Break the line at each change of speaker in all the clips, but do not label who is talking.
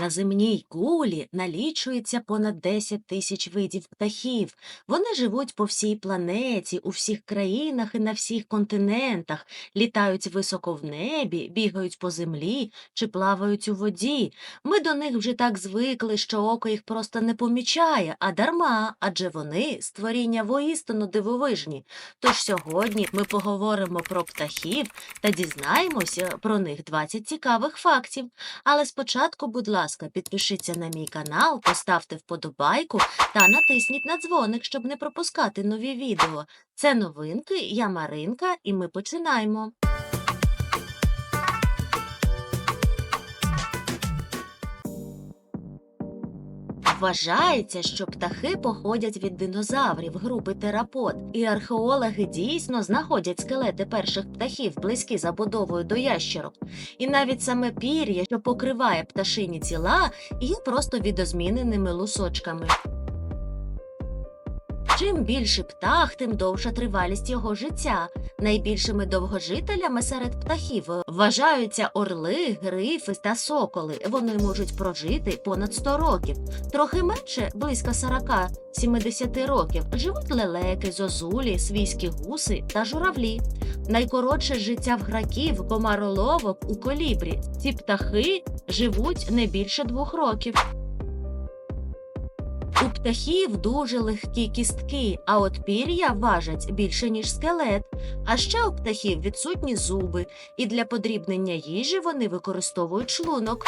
На земній кулі налічується понад 10 тисяч видів птахів. Вони живуть по всій планеті, у всіх країнах і на всіх континентах, літають високо в небі, бігають по землі чи плавають у воді. Ми до них вже так звикли, що око їх просто не помічає, а дарма, адже вони створіння воістину дивовижні. Тож сьогодні ми поговоримо про птахів та дізнаємося про них 20 цікавих фактів. Але спочатку, будь ласка, підпишіться на мій канал, поставте вподобайку та натисніть на дзвоник, щоб не пропускати нові відео. Це новинки, я Маринка, і ми починаємо. Вважається, що птахи походять від динозаврів групи терапод, і археологи дійсно знаходять скелети перших птахів близькі забудовою до ящерок. І навіть саме пір'я, що покриває пташині тіла, є просто відозміненими лусочками. Чим більше птах, тим довша тривалість його життя. Найбільшими довгожителями серед птахів вважаються орли, грифи та соколи. Вони можуть прожити понад 100 років. Трохи менше, близько 40-70 років, живуть лелеки, зозулі, свійські гуси та журавлі. Найкоротше життя в граків, комароловок у колібрі. Ці птахи живуть не більше двох років. У птахів дуже легкі кістки, а от пір'я важать більше, ніж скелет. А ще у птахів відсутні зуби, і для подрібнення їжі вони використовують шлунок.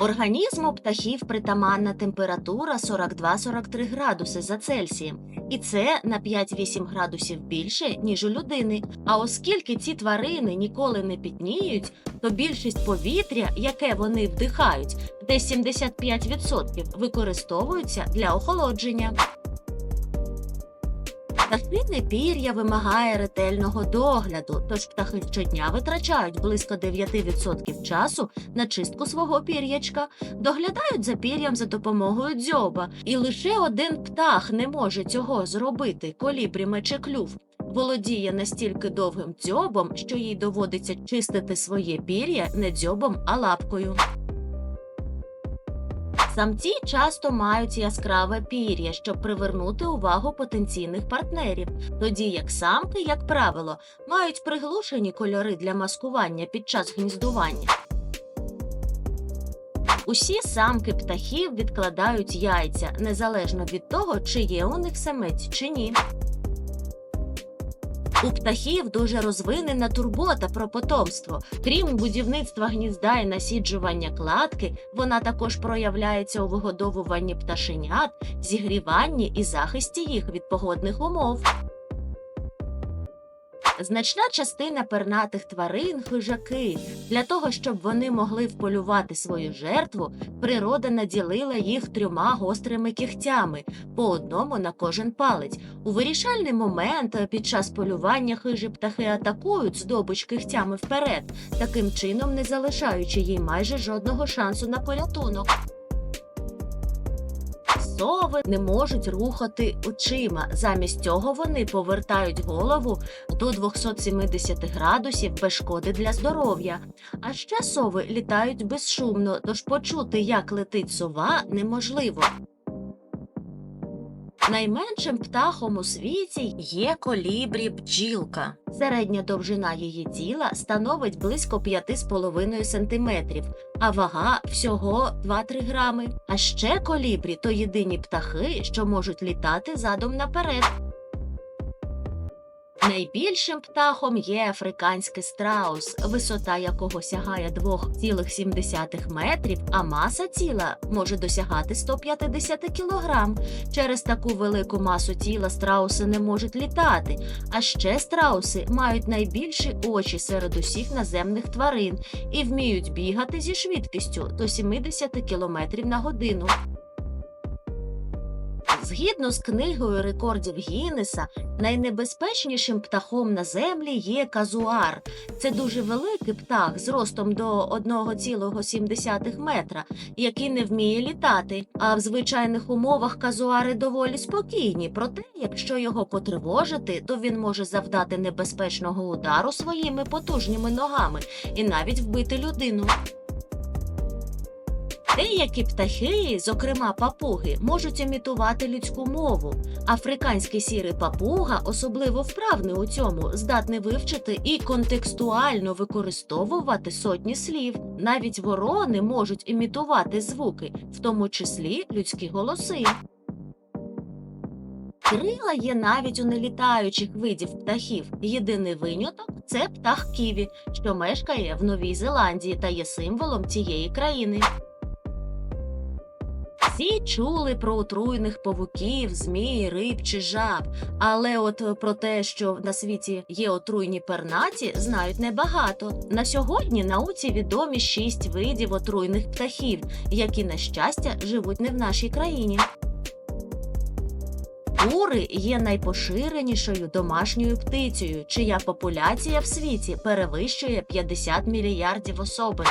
Організму птахів притаманна температура 42-43 градуси за Цельсієм, і це на 5-8 градусів більше, ніж у людини. А оскільки ці тварини ніколи не пітніють, то більшість повітря, яке вони вдихають, десь 75% використовуються для охолодження. Птахине пір'я вимагає ретельного догляду, тож птахи щодня витрачають близько 9% часу на чистку свого пір'ячка, доглядають за пір'ям за допомогою дзьоба, і лише один птах не може цього зробити колібрі мечеклюв. Володіє настільки довгим дзьобом, що їй доводиться чистити своє пір'я не дзьобом, а лапкою. Самці часто мають яскраве пір'я, щоб привернути увагу потенційних партнерів, тоді як самки, як правило, мають приглушені кольори для маскування під час гніздування. Усі самки птахів відкладають яйця, незалежно від того, чи є у них самець чи ні. У птахів дуже розвинена турбота про потомство. Крім будівництва гнізда і насіджування кладки, вона також проявляється у вигодовуванні пташенят, зігріванні і захисті їх від погодних умов. Значна частина пернатих тварин хижаки. Для того, щоб вони могли вполювати свою жертву, природа наділила їх трьома гострими кігтями, по одному на кожен палець. У вирішальний момент е, під час полювання хижі птахи атакують здобич кігтями вперед, таким чином не залишаючи їй майже жодного шансу на порятунок. Сови не можуть рухати очима. Замість цього вони повертають голову до 270 градусів без шкоди для здоров'я. А ще сови літають безшумно, тож почути, як летить сова, неможливо. Найменшим птахом у світі є колібрі бджілка. Середня довжина її тіла становить близько 5,5 см, а вага всього 2-3 грами. А ще колібрі то єдині птахи, що можуть літати задом наперед. Найбільшим птахом є африканський страус, висота якого сягає 2,7 метрів, а маса тіла може досягати 150 кілограм. Через таку велику масу тіла страуси не можуть літати. А ще страуси мають найбільші очі серед усіх наземних тварин і вміють бігати зі швидкістю до 70 км на годину. Згідно з книгою рекордів Гіннеса, найнебезпечнішим птахом на землі є казуар. Це дуже великий птах з ростом до 1,7 метра, який не вміє літати. А в звичайних умовах казуари доволі спокійні. Проте, якщо його потривожити, то він може завдати небезпечного удару своїми потужними ногами і навіть вбити людину. Деякі птахи, зокрема папуги, можуть імітувати людську мову. Африканський сірий папуга, особливо вправний у цьому, здатний вивчити і контекстуально використовувати сотні слів. Навіть ворони можуть імітувати звуки, в тому числі людські голоси. Крила є навіть у нелітаючих видів птахів. Єдиний виняток це птах Ківі, що мешкає в Новій Зеландії та є символом цієї країни. Всі чули про отруйних павуків, змій, риб чи жаб, але от е, про те, що на світі є отруйні пернаті, знають небагато. На сьогодні науці відомі шість видів отруйних птахів, які, на щастя, живуть не в нашій країні. Кури є найпоширенішою домашньою птицею, чия популяція в світі перевищує 50 мільярдів особин.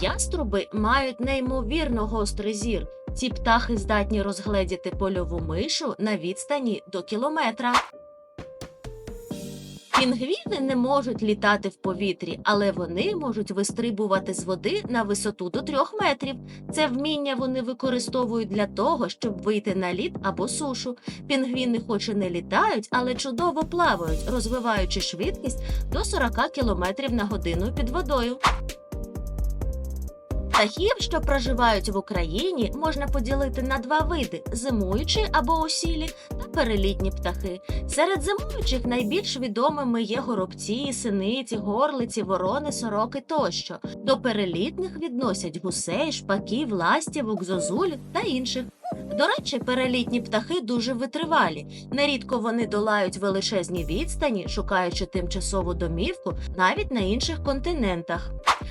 Яструби мають неймовірно гострий зір. Ці птахи здатні розгледіти польову мишу на відстані до кілометра. Пінгвіни не можуть літати в повітрі, але вони можуть вистрибувати з води на висоту до трьох метрів. Це вміння вони використовують для того, щоб вийти на лід або сушу. Пінгвіни хоч і не літають, але чудово плавають, розвиваючи швидкість до 40 км на годину під водою. Птахів, що проживають в Україні, можна поділити на два види: зимуючі або осілі та перелітні птахи. Серед зимуючих найбільш відомими є горобці, синиці, горлиці, ворони, сороки тощо. До перелітних відносять гусей, шпаків, ластівок, зозуль та інших. До речі, перелітні птахи дуже витривалі. Нерідко вони долають величезні відстані, шукаючи тимчасову домівку навіть на інших континентах.